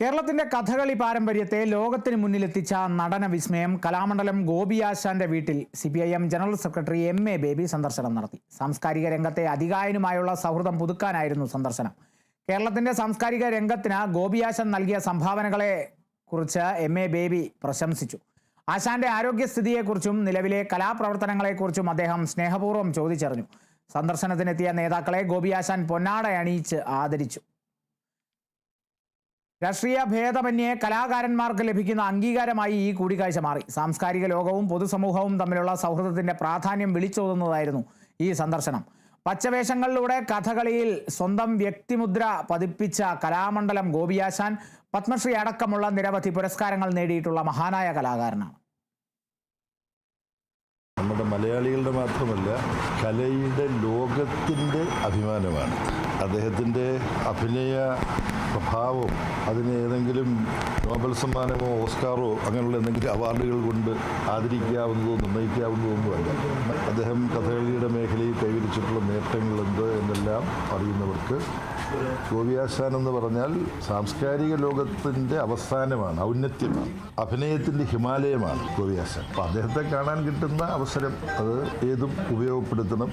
കേരളത്തിന്റെ കഥകളി പാരമ്പര്യത്തെ ലോകത്തിന് മുന്നിലെത്തിച്ച നടന വിസ്മയം കലാമണ്ഡലം ഗോപിയാശാന്റെ വീട്ടിൽ C P I M general secretary M A Baby സന്ദർശനം നടത്തി. സാംസ്കാരിക രംഗത്തെ അധികായനുമായുള്ള സൗഹൃദം പുതുക്കാനായിരുന്നു സന്ദർശനം. കേരളത്തിന്റെ സാംസ്കാരിക രംഗത്തിന് ഗോപിയാശൻ നൽകിയ സംഭാവനകളെ കുറിച്ച് എം എ ബേബി പ്രശംസിച്ചു. ആശാന്റെ ആരോഗ്യസ്ഥിതിയെക്കുറിച്ചും നിലവിലെ കലാപ്രവർത്തനങ്ങളെക്കുറിച്ചും അദ്ദേഹം സ്നേഹപൂർവം ചോദിച്ചറിഞ്ഞു. സന്ദർശനത്തിനെത്തിയ നേതാക്കളെ ഗോപിയാശാൻ പൊന്നാട അണിയിച്ച് ആദരിച്ചു. രാഷ്ട്രീയ ഭേദമന്യേ കലാകാരന്മാർക്ക് ലഭിക്കുന്ന അംഗീകാരമായി ഈ കൂടിക്കാഴ്ച മാറി. സാംസ്കാരിക ലോകവും പൊതുസമൂഹവും തമ്മിലുള്ള സൗഹൃദത്തിന്റെ പ്രാധാന്യം വിളിച്ചോതുന്നതായിരുന്നു ഈ സന്ദർശനം. പച്ചവേഷങ്ങളിലൂടെ കഥകളിയിൽ സ്വന്തം വ്യക്തിമുദ്ര പതിപ്പിച്ച കലാമണ്ഡലം ഗോപിയാശാൻ പത്മശ്രീ അടക്കമുള്ള നിരവധി പുരസ്കാരങ്ങൾ നേടിയിട്ടുള്ള മഹാനായ കലാകാരനാണ്. നമ്മുടെ മലയാളികളുടെ മാത്രമല്ല കലയുടെ ലോകത്തിന്റെ അഭിമാനമാണ്. അദ്ദേഹത്തിന്റെ അഭിനയ പ്രഭാവം അതിന് ഏതെങ്കിലും നോബൽ സമ്മാനമോ ഓസ്കാറോ അങ്ങനെയുള്ള എന്തെങ്കിലും അവാർഡുകൾ കൊണ്ട് ആദരിക്കാവുന്നതോ നിർണയിക്കാവുന്നതോ ഒന്നുമല്ല അദ്ദേഹം കഥകളിയുടെ മേഖലയിൽ കൈവരിച്ചിട്ടുള്ള നേട്ടങ്ങൾ എന്ത് എന്നെല്ലാം അറിയുന്നവർക്ക് ഗോപിയാശാൻ എന്ന് പറഞ്ഞാൽ സാംസ്കാരിക ലോകത്തിന്റെ അവസാനമാണ് ഔന്നത്യമാണ്. അഭിനയത്തിന്റെ ഹിമാലയമാണ് ഗോപിയാശാൻ അപ്പോൾ അദ്ദേഹത്തെ കാണാൻ കിട്ടുന്ന അവസരം അത് ഏതും ഉപയോഗപ്പെടുത്തണം.